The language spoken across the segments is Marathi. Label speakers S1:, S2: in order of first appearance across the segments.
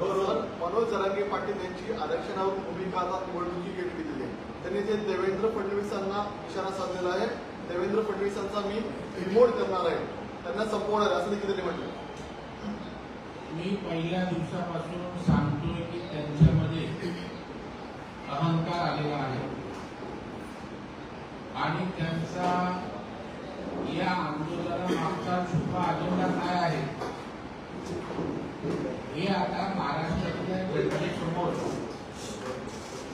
S1: मनोज जरांगे पाटील यांची आरक्षणावर भूमिका आता निवडणुकी घेतली आहे. त्यांनी जे देवेंद्र फडणवीसांना इशारा साधलेला आहे देवेंद्र फडणवीसांचा मी रिमोट करणार आहे. त्यांना संपवणार असं देखील त्यांनी म्हटलं
S2: मी पहिल्या दिवसापासून सांगतोय की त्यांच्यामध्ये अहंकार आलेला आहे. आणि त्यांचा या आंदोलनामागचा छुपा अजेंडा काय आहे? हे आता महाराष्ट्रातल्या जनतेसमोर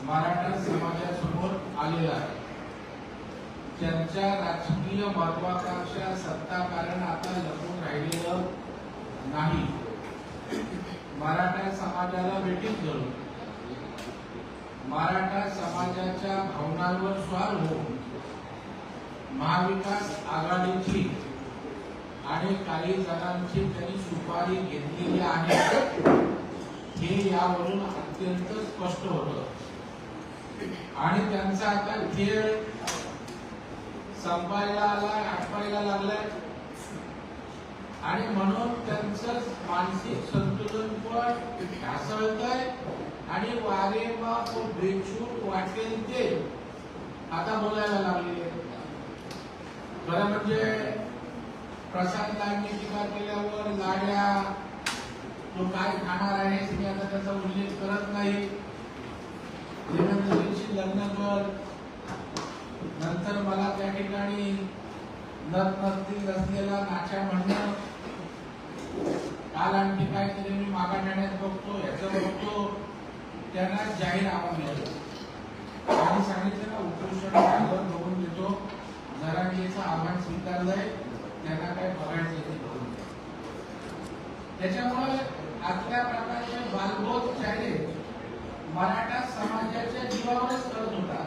S2: मराठा समाजासमोर आलेलं आहे. त्यांच्या राजकीय महत्वाकांक्षा सत्ता कारण आता लपून राहिलेलं नाही. मराठा समाजाला भेटीत धरून मराठा समाजाच्या भावनांवर स्वार होऊन महाविकास आघाडीची आणि काही जणांची त्यांनी सुपारी घेतलेली आहे. हे यावरून अत्यंत स्पष्ट होत. आणि त्यांचा आता खेळ संपायला आलाय आटपायला लागलाय. आणि म्हणून त्यांचं मानसिक संतुलन पण ढासळतंय. आणि वारे तो बेछूट वाटेल ते आता बोलायला लागले खरं म्हणजे प्रशांतांनी टीका केल्यावर लाड्या तो काय खाणार आहे मी आता त्याचा उल्लेख करत नाही. देवेंद्रजींशी लग्न कर. नंतर मला त्या ठिकाणी नत नसतील असलेला नाच्या म्हणणं काल आणखी काहीतरी मी मागा ठाण्यात बघतो याचं बघतो. त्यांना जाहीर आवाज दिलं आणि सांगितलं ना उपोषण झालं बघून देतो याचं आव्हान स्वीकारलंय. त्यांना काय बघायचं ते करून त्याच्यामुळे आजल्या प्रकारचे बालबोध चॅलेंज मराठा समाजाच्या जीवावरच करत होता.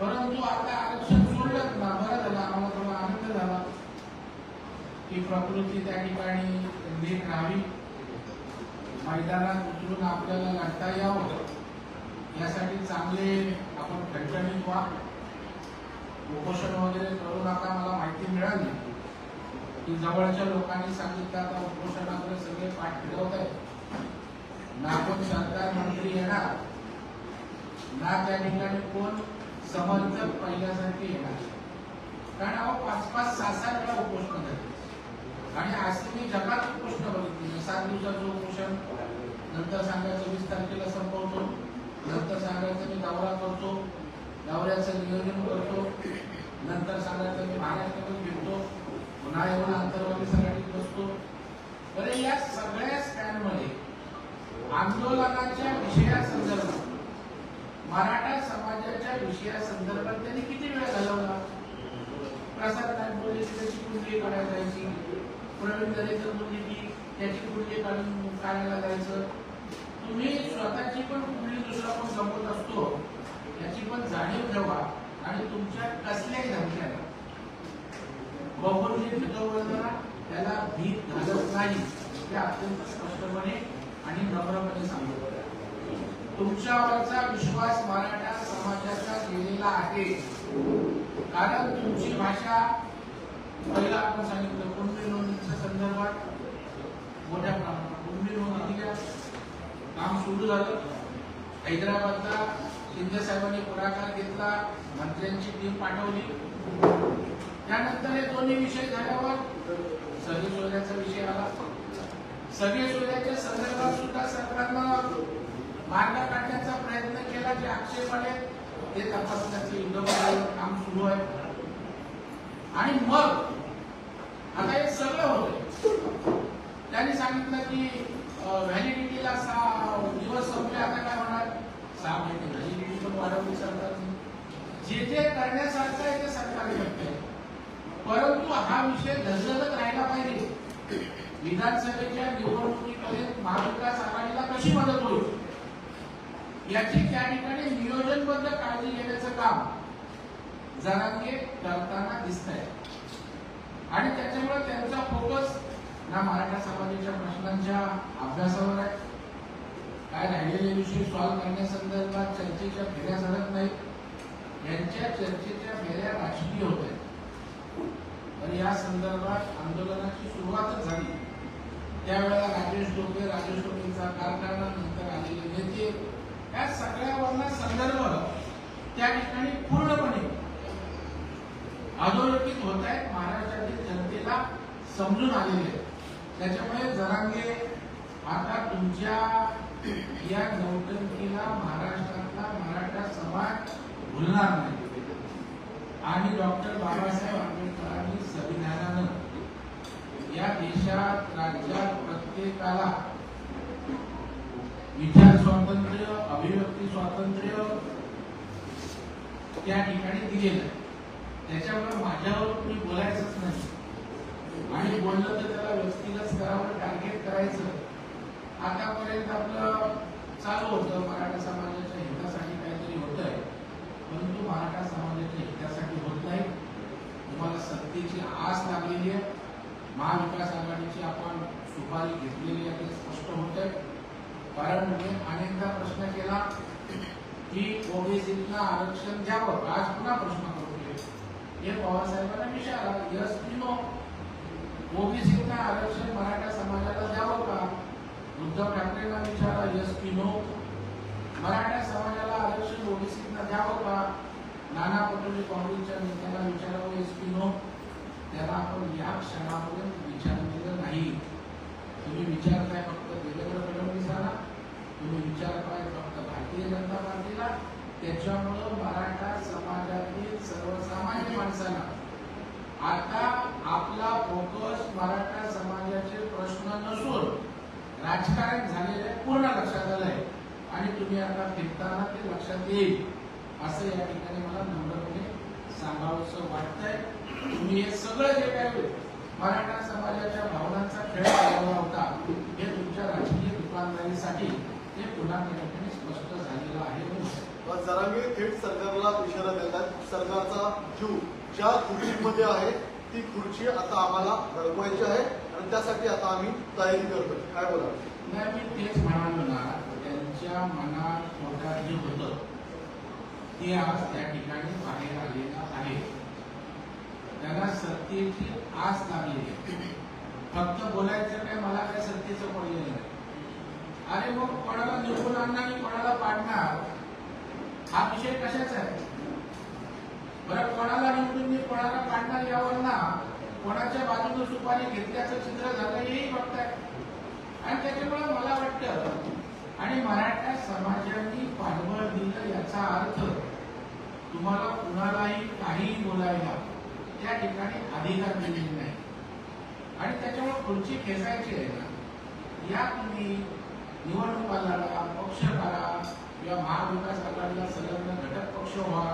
S2: परंतु आता आरक्षण सोडलं ना बरं झालं आम्हाला थोडा आनंद झाला. की प्रकृती त्या ठिकाणी नीट राहावी. मैदानात उतरून आपल्याला लढता यावं. यासाठी चांगले आपण खणखणीत व्हा. उपोषण वगैरे करून आता मला माहिती मिळाली. की जवळच्या लोकांनी सांगितलं आता उपोषणाकडे सगळे पाठ फिरवत आहेत. ना कोण सरकार मंत्री येणार ना त्या ठिकाणी कोण समर्थक पहिल्यासारखे येणार. कारण अहो पाच पाच सहा सात वेळा उपोषण झाली. आणि आज मी जगात उपोषण बघितली. सात दिवसाचं उपोषण नंतर सांगायचं वीस तारखेला संपवतो नंतर सांगायचं मी दौरा करतो दौऱ्याचं नियोजन करतो. नंतर सांगायचं मी महाराष्ट्रातून फिरतो. उन्हाळ्यावर अंतर्वादी आंतरवादी संघटनेत बसतो. बरे या सगळ्या स्टँडमध्ये आंदोलनाच्या विषयासंदर्भात मराठा समाजाच्या विषयासंदर्भात त्यांनी किती वेळ घालवला? प्रसाद नाईक त्याची कुंडली काढायला जायची. प्रवीण दरेकर बोलले की त्याची कुंडली काढून काढायला जायचं. तुम्ही स्वतःची पण कुंडली दुसरा पण जमवत असतो? जाणीव ठेवा आणि तुमच्या कसल्याही धमक्याला बहुजी जे त्याला भीत घालत नाही. हे अत्यंत स्पष्टपणे आणि नम्रपणे सांगतो तुमच्यावरचा विश्वास मराठा समाजाचा गेलेला आहे. कारण तुमची भाषा पहिला आपण सांगितलं कुणबी नोंदीच्या संदर्भात मोठ्या प्रमाणात कुणबी नोंदणीच्या काम सुरू झालं. हैदराबादला शिंदे साहेबांनी पुढाकार घेतला मंत्र्यांची टीम पाठवली. त्यानंतर हे दोन्ही विषय झाल्यावर सगळे सोयऱ्याचा विषय आला. सगळे सोयऱ्याच्या संदर्भात सुद्धा सरकारनं मार्ग काढण्याचा प्रयत्न केला जे आक्षेप आले ते तपासण्याचं युद्धबद्दल काम सुरू आहे. आणि मग आता हे सगळं होतंय. त्यांनी सांगितलं की व्हॅलिडिटीला सहा दिवस संपले आता काय होणार? सहा महिने व्हॅलिडिटी पण वाढवली सरकारने जे जे करण्यासारखं आहे ते सरकार करते परंतु हा विषय धजलत राहिला पाहिजे. विधानसभेच्या निवडणुकीमध्ये महाविकास आघाडीला कशी मदत होईल? याची त्या ठिकाणी नियोजनबद्ध काळजी घेण्याचं काम जरांगे करताना दिसत आहे आणि त्याच्यामुळे त्यांचा फोकस ना मराठा समाजाच्या प्रश्नांच्या अभ्यासावर आहे. काय राहिलेले विषय सॉल्व्ह करण्यासंदर्भात चर्चेच्या फेऱ्या झाल्यात नाही यांच्या चर्चेच्या फेऱ्या राजकीय होत आहेत. तर या संदर्भात आंदोलनाची सुरुवातच झाली. त्यावेळेला राजेश टोपे राजेश टोपेंचा त्यांचा कारखाना नंतर आलेले नेते या सगळ्यावरला संदर्भ त्या ठिकाणी पूर्णपणे अधोरेखित होत आहेत. महाराष्ट्रातील जनतेला समजून आलेले त्याच्यामुळे जरांगे आता तुमच्या या नौटंकीला महाराष्ट्रातला मराठा समाज भुलणार नाही. आणि डॉक्टर बाबासाहेब आंबेडकरांनी संविधानानं या देशात राज्यात प्रत्येकाला विचार स्वातंत्र्य अभिव्यक्ती स्वातंत्र्य त्या ठिकाणी दिलेलं आहे. त्याच्यामुळे माझ्यावर तुम्ही बोलायचंच नाही. आणि बोललं तर त्याला व्यक्तिगत स्तरावर टार्गेट करायचं. आतापर्यंत आपलं चालू होतं मराठा समाजाच्या हितासाठी काहीतरी होत आहे परंतु मराठा समाजाच्या हितासाठी होत नाही. तुम्हाला सत्तेची आस लागलेली आहे. महाविकास आघाडीची आपण सुपारी घेतलेली आहे ते स्पष्ट होत आहे कारण मी अनेकदा प्रश्न केला की ओबीसीतनं आरक्षण द्यावं आज पुन्हा प्रश्न करतोय हे पवारसाहेबांना विचारा. यस की नो ओबीसीतनं आरक्षण मराठा समाजाला द्यावं का? उद्धव ठाकरेंना विचारा यस की नो? मराठा समाजाला आरक्षण ओबीसीतनं द्यावं का? नाना पटोले काँग्रेसच्या नेत्याला विचारावं यस की नो? त्याला आपण या क्षणापर्यंत विचारलेलं नाही. तुम्ही विचारताय फक्त देवेंद्र फडणवीसाला तुम्ही विचारताय फक्त भारतीय जनता पार्टीला? त्याच्यामुळं मराठा समाजातील सर्वसामान्य माणसाला आता आपला फोकस मराठा समाजाचे राजकारण आहे पूर्ण लक्षात आलंय आणि तुम्ही आता फिरताना ते लक्षात येईल. असं या ठिकाणी मला नम्रपणे सांगावंसं वाटतंय. तुम्ही हे सगळं जे काही मराठा समाजाच्या भावनांचा खेळ चालवला होता हे तुमच्या राजकीय दुकानदारीसाठी हे पुन्हा त्या ठिकाणी स्पष्ट झालेलं आहे जरा
S1: मी थेट सरकारला इशारा देतात सरकारचा जीव ज्या खुर्चीमध्ये आहे ती खुर्ची आता आम्हाला घडवायची आहे आणि त्यासाठी आता आम्ही तयारी करतोय. काय बोला
S2: नाही मी तेच म्हणालो ना त्यांच्या मनात पोटात जे होतं ते आज त्या ठिकाणी बाहेर आलेलं आहे. त्यांना सत्तेची आस लागलेली आहे. फक्त बोलायचं काय मला काय सत्तेचं पडलेलं नाही. अरे मग कोणाला निवडून आणणार आणि कोणाला पाडणार? हा विषय कशाचा आहे? बरं कोणाला निवडून मी कोणाला पाडणार यावर ना कोणाच्या बाजूने सुपारी घेतल्याचं चित्र झालं हेही बघताय. आणि त्याच्यामुळे मला वाटतं आणि मराठा समाजाने पाठबळ दिलं याचा अर्थ तुम्हाला कुणालाही काहीही बोलायला त्या ठिकाणी अधिकार दिलेले नाही. आणि त्याच्यामुळे खुर्ची खेचायची आहे ना या तुम्ही निवडणुका लढा पक्ष करा किंवा महाविकास आघाडीला संलग्न घटक पक्ष व्हा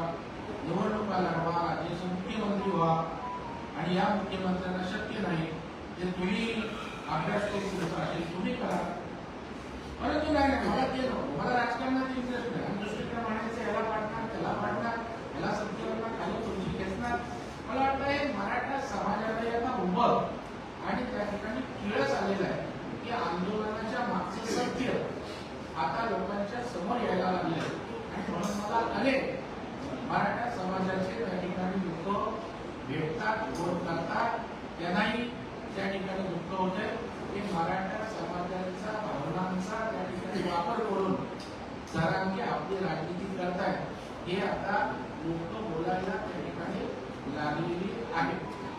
S2: निवडणुका लढवा राज्याचे मुख्यमंत्री व्हा आणि या मुख्यमंत्र्यांना शक्य नाही ते तुम्ही अभ्यास करून तुम्ही करा. परंतु नाही नाही, मला ते नको. मला राजकारणात इंटरेस्ट नाही. आणि दुसरीकडे म्हणायचं याला पाडणार त्याला पाडणार याला संचलना खाली खुर्ची खेचणार. मला वाटतं हे मराठा समाजाला याचा उभं आणि त्या ठिकाणी किळस आलेलं आहे की आंदोलनाच्या मागचं सत्य आता लोकांच्या समोर यायला लागले आणि म्हणून मला अनेक मराठा समाजाचे त्या ठिकाणी लोक भेटतात फोन करतात. त्यांनाही त्या ठिकाणी दुःख होते की मराठा समाजाचा भावनांचा त्या ठिकाणी वापर करून जरांगी आपली राजनीती करतायत हे आता लोक बोलायला त्या ठिकाणी लागलेली आहे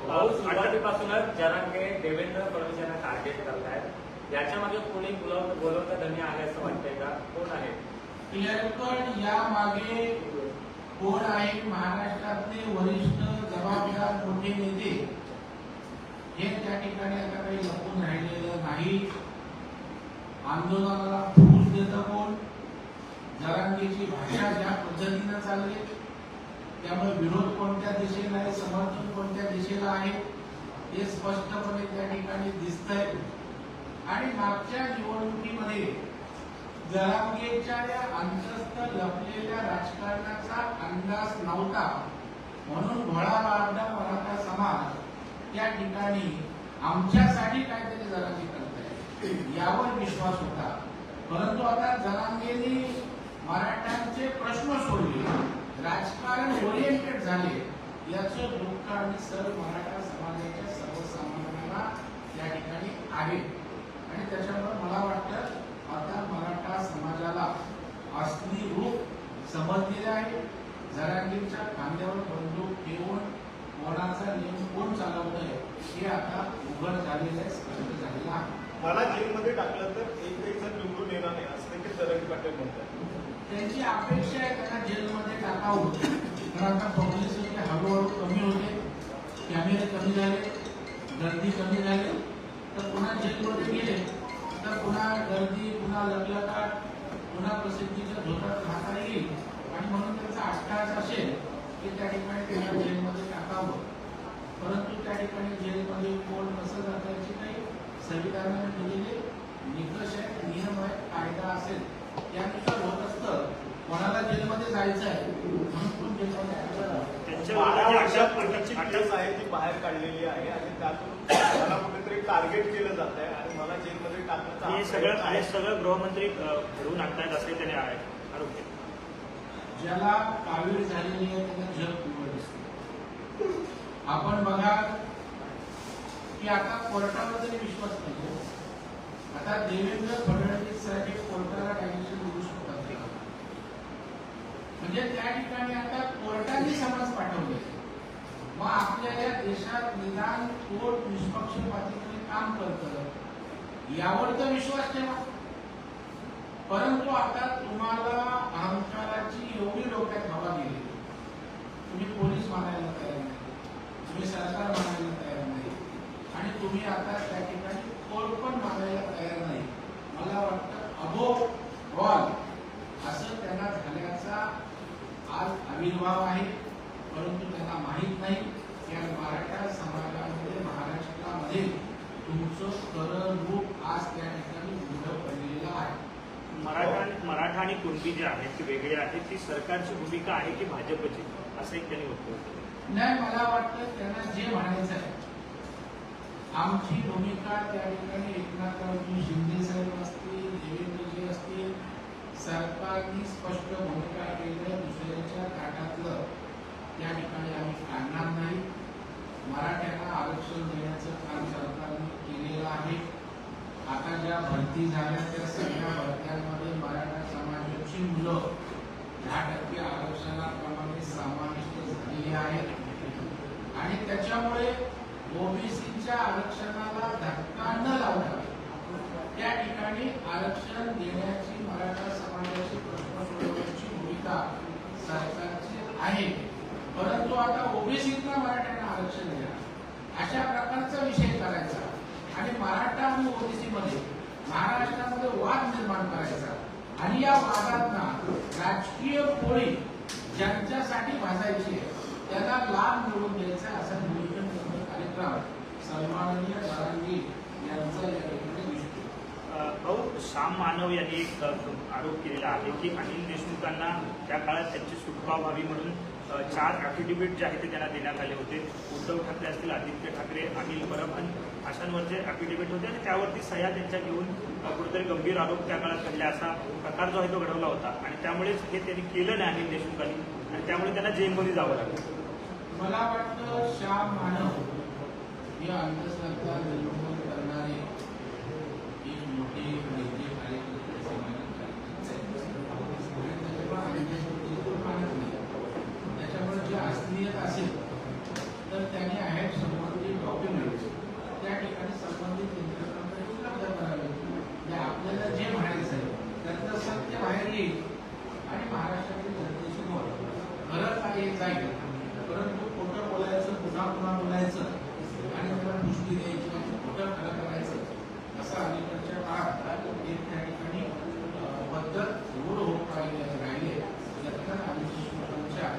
S3: भाऊ सुरुवातीपासूनच जरांगे देवेंद्र फडणवीस यांना टार्गेट करतायत. याच्या मागे कोणी बोलव बोलवता धनी आले असं वाटतंय का? कोण आहे?
S2: क्लिअर कट या मागे कोण आहे? महाराष्ट्रातले वरिष्ठ जबाबदार मोठे नेते हे त्या ठिकाणी आता काही लपून राहिलेलं नाही. आंदोलनाला फूस देतं कोण? जरांगीची भाषा ज्या पद्धतीनं चालली त्यामुळे विरोध कोणत्या दिशेला आहे समर्थन कोणत्या दिशेला आहे हे स्पष्टपणे त्या ठिकाणी दिसतंय. आणि मागच्या निवडणुकीमध्ये जरांगेच्या या अंतस्थ लपलेल्या राजकारणाचा अंदाज नव्हता. म्हणून भोळा मराठा समाज त्या ठिकाणी आमच्यासाठी काहीतरी जरांगे करताय. यावर विश्वास होता. परंतु आता जरांगेनी मराठ्यांचे प्रश्न सोडले राजकारण ओरिएंटेड झाले. याचं दुःख आणि सर मराठा समाजाच्या सर्वसामान्यांना त्या ठिकाणी आहे. आणि त्याच्यामुळे मला वाटतं आता मराठा समाजाला असली रूप समजलेले आहे. जरांगीरच्या खांद्यावर बंदूक ठेवून कोणाचा नियम कोण चालवतोय हे आता उघड झालेलं आहे स्पष्ट झालेलं आहे.
S1: मला जेलमध्ये टाकलं तर एकही जण निवडून येणार नाही असं देखील तरंगी पाटील म्हणतात.
S2: त्यांची अपेक्षा आहे त्यांना जेलमध्ये टाकावं तर आता पब्लिसिटी हळूहळू कमी होते कॅमेरे कमी झाले गर्दी कमी झाली. तर पुन्हा जेलमध्ये गेले तर पुन्हा गर्दी पुन्हा लग्लकाट पुन्हा प्रसिद्धीच्या धोत्रात राहता येईल. आणि म्हणून त्याचा अट्टास असेल की त्या ठिकाणी त्यांना जेलमध्ये टाकावं परंतु त्या ठिकाणी जेलमध्ये कोण कसं जातं याची काही संविधानाने दिलेले निकष आहेत नियम आहेत कायदा असेल त्यानुसार होत असतं. कोणाला जेलमध्ये जायचं आहे म्हणून कोण जेलमध्ये
S3: अटक-
S1: आहे ती बाहेर काढलेली आहे आणि त्यातून मला कुठेतरी टार्गेट केलं जात आहे आणि मला जेलमध्ये टाकण्याचा हा
S3: सगळं हे
S1: आहे.
S3: सगळं गृहमंत्री अ, घडवून आणतायत असे त्याने आरोप केले.
S2: ज्याला कावीळ झालेली आहे त्याला जग आपण बघा की आता कोर्टावर तरी विश्वास नाही आता देवेंद्र फडणवीस साहेब कोर्टाला कायदेशीर बोलू शकतात म्हणजे त्या ठिकाणी आता कोर्टाने समाज पाठवले मग आपल्या या देशात निदान कोर्ट निष्पक्षपातीपणे काम करत यावर तर विश्वास ठेवा. परंतु आता तुम्हाला अहंकाराची एवढी डोक्यात हवा गेली. तुम्ही पोलीस मानायला तयार तुम्ही सरकार मानायला तयार नाही. आणि तुम्ही आता त्या ठिकाणी कोर्ट पण मानायला तयार नाही. मला वाटतं अबो ऑल असं त्यांना झाल्याचा आज आविर्भाव आहे. परंतु त्यांना माहीत नाही की मराठा समाजामध्ये महाराष्ट्रामध्ये तुमचं खरं रूप आज त्या ठिकाणी उघडं पडलेलं आहे.
S3: मराठा आणि- मराठा आणि कुणबी जे आहेत ते वेगळी आहेत ती सरकारची भूमिका आहे की भाजपची? असं एक त्यांनी वक्तव्य केलं.
S2: नाही मला वाटतं त्यांना जे म्हणायचं आहे. आमची भूमिका त्या ठिकाणी एकनाथरावजी शिंदे साहेब असतील देवेंद्रजी असतील सरकारनी स्पष्ट भूमिका केलं दुसऱ्याच्या ताटातलं त्या ठिकाणी आम्ही काढणार नाही. मराठ्यांना आरक्षण देण्याचं काम सरकारने केलेलं आहे. आता ज्या भरती झाल्या त्या सगळ्या भरत्यांमध्ये मराठा समाजाची मुलं दहा आरक्षणाप्रमाणे समाविष्ट झालेली आहे आणि त्याच्यामुळे ओबीसीच्या आरक्षणाला धक्का न लावता त्या ठिकाणी आरक्षण देण्याची मराठा समाजाची प्रश्न सोडवण्याची भूमिका सरकारची आहे. परंतु आता ओबीसीतला मराठ्यांना आरक्षण देणार अशा प्रकारचा विषय करायचा. आणि मराठा आणि ओबीसी मध्ये महाराष्ट्रामध्ये वाद निर्माण करायचा. आणि या वादांना राजकीय पोळी ज्यांच्यासाठी भाजायची आहे त्यांना लाभ मिळवून द्यायचा असा नियोजन करण्याचा कार्यक्रम सन्माननीय जरांगी यांचा या ठिकाणी
S3: भाऊ श्याम मानव यांनी एक आरोप केलेला आहे की अनिल देशमुखांना त्या काळात त्यांची सुटका व्हावी म्हणून चार ॲफिडेव्हिट जे आहे ते त्यांना देण्यात आले होते. उद्धव ठाकरे असतील आदित्य ठाकरे अनिल परब आणि अशांवरचे ॲफिडेव्हिट होते आणि त्यावरती सह्या त्यांच्या घेऊन कुठेतरी गंभीर आरोप त्या काळात घडले. असा प्रकार जो आहे तो घडवला होता. आणि त्यामुळेच हे त्यांनी केलं नाही अनिल देशमुखांनी. आणि त्यामुळे त्यांना जेलमध्ये जावं लागलं.
S2: मला वाटतं श्याम मानव हे अंधश्रद्धा निर्मूलन करणारे एक मोठे नेते कार्यकर्ते समाजात कार्यकर्ते आहेत. आणि त्याच्यामुळे अंधश्रद्धेवर मानत नाही. त्याच्यामुळे जे असलीयत असेल तर त्याने आहेत संबंधित डॉक्युमेंट्स त्या ठिकाणी संबंधित यंत्रणांकडे उपलब्ध करावे म्हणजे आपल्याला जे म्हणायचं आहे त्यातलं सत्य बाहेर येईल आणि महाराष्ट्रातील जनतेशी बोल खरं काय जाईल परंतु खोटं बोलायचं पुन्हा पुन्हा बोलायचं आणि त्याला पुष्टी द्यायची आणि खोटं खरं करायचं असं अलीकडच्या काळात एक त्या ठिकाणी अं, पद्धत रूढ होत राहिले राहिले यातनं आमच्या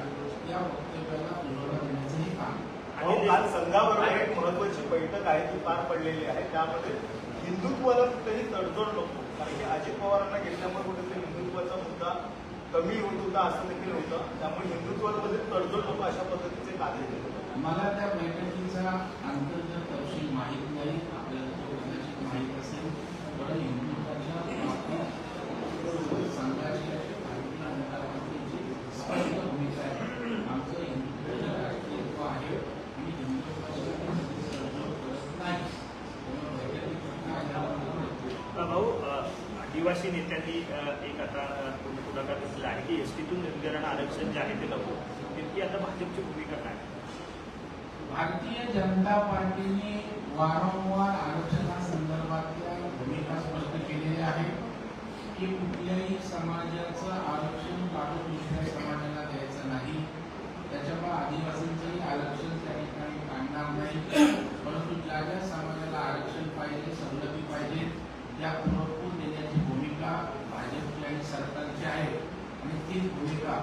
S2: या वक्तव्याला दुजोरा देण्याचंही काम
S1: अहो, काल संघाबरोबर एक महत्वाची बैठक आहे ती पार पडलेली आहे त्यामध्ये हिंदुत्वाला कुठेही तडजोड नको कारण की अजित पवारांना घेतल्यामुळे कुठेतरी हिंदुत्वाचा मुद्दा कमी होत होता असं देखील होतं. त्यामुळे हिंदुत्वामध्ये तडजोड लोक अशा पद्धतीचे कार्य केले
S2: मला त्या बैठकीचा अंतर्गत तपशील माहीत नाही. आपल्याला माहीत असेल. पण हिंदुत्वाच्या बाबतीत संघाची भारतीय जनता पार्टीची स्पष्ट भूमिका आहे आमचं हिंदुत्वाचं राष्ट्रीयत्व आहे आणि हिंदुत्वाची आम्ही तडजोड करत नाही त्यामुळे बैठकीत काय झालं मला माहिती नाही.
S3: अ, भाऊ अ, आदिवासी नेत्यांनी अ, एक आता अ, पुढाकार घेतला आहे की एसटीतून आरक्षण जे आहे ते नको नेमकी आता भाजपची भूमिका काय?
S2: भारतीय जनता पार्टीने वारंवार आरक्षणासंदर्भातल्या भूमिका स्पष्ट केलेल्या आहेत की कुठल्याही समाजाचं आरक्षण काढून दुसऱ्या समाजाला द्यायचं नाही. त्याच्यामुळे आदिवासींचंही आरक्षण त्या ठिकाणी काढणार नाही. परंतु ज्या ज्या समाजाला आरक्षण पाहिजे सवलती पाहिजे त्या पुरवठून देण्याची भूमिका भाजपची आणि सरकारची आहे. आणि ती भूमिका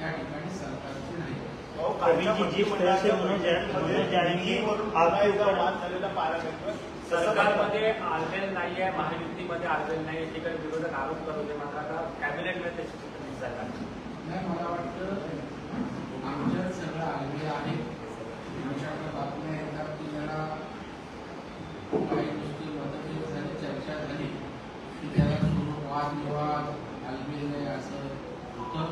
S2: या ठिकाणी सरकारची नाही
S4: अहो,
S3: कमी
S4: कालच्या
S3: की जी
S4: मंत्रिमंडळाच्या
S3: मनोज जा-
S4: बैठकीमध्ये
S3: मनोज जारंगी
S4: दिल्लीवरून
S3: आपके
S4: पुन्हा एकदा
S3: ऊपर-
S4: वाद झालेला पाहायला मिळतोय.
S5: सरकारमध्ये आलेलं नाहीये महायुतीमध्ये आलेलं नाही या ठिकाणी विरोधक आरोप करत होते मात्र आता कॅबिनेटमध्ये त्याची चित्र दिसत आहे
S2: नाही मला वाटतं आमच्यात सगळं आलेले आहे. आमच्याकडे बातम्या येतात की जरा काही गोष्टी मतभेद झाले चर्चा झाली की त्याला सुरू वादविवाद आलबेल नाही असं उत्तर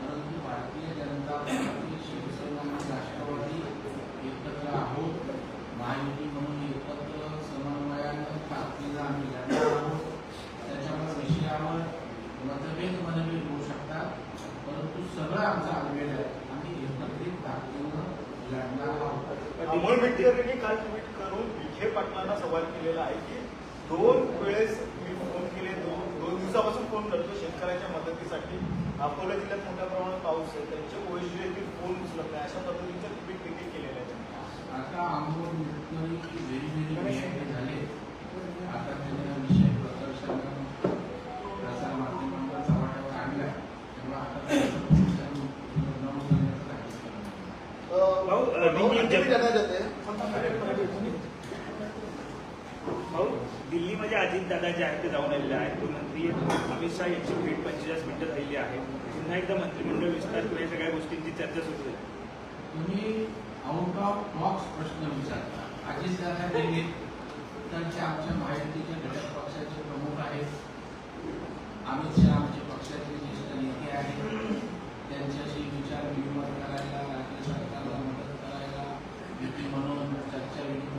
S2: परंतु भारतीय जनता पार्टी शिवसेना राष्ट्रवादी एकत्र आहोत. महायुती म्हणून एकत्र समन्वयानं ताकदीनं आम्ही लढणार आहोत. त्याच्यामुळे विषयावर मतभेद मनभेद होऊ शकतात परंतु सगळं आमचा आलबेल आहे. आम्ही एकत्रित ताकदीनं लढणार आहोत.
S4: अमोल मिटकरींनी काल ट्विट करून विखे पाटलांना सवाल केलेला आहे की दोन वेळेस मी फोन केले दोन दोन दिवसापासून फोन करतो शेतकऱ्याच्या मदतीसाठी. अकोला जिल्ह्यात मोठ्या प्रमाणात पाऊस आहे. त्यांचे ओएसडी येथील फोन उचलत नाही अशा पद्धतीचं ट्विट देखील केलेलं आहे
S2: आता झाले. आता त्याने विषय प्रदर्शन प्रसार माध्यमांचा त्यामुळे आता.
S3: भाऊ, मी
S1: अंतिम
S3: जग-
S1: करण्यात येते
S3: भाऊ दिल्लीमध्ये अजितदादा जे आहेत ते जाऊन आलेले आहेत. तो मंत्री अमित शहा यांची भेट पंचेचाळीस मिनिटं झालेली आहे. पुन्हा एकदा मंत्रिमंडळ विस्तार किंवा या सगळ्या गोष्टींची चर्चा सुरू आहे.
S2: तुम्ही आउट ऑफ बॉक्स प्रश्न विचारता. अजित दादा गेले तर ते आमच्या माहितीचे घटक पक्षाचे प्रमुख आहेत. अमित शहा आमच्या पक्षाचे ज्येष्ठ नेते आहेत. त्यांच्याशी विचार विनिमय करायला राज्य सरकारला मदत करायला युती म्हणून चर्चा विनिमय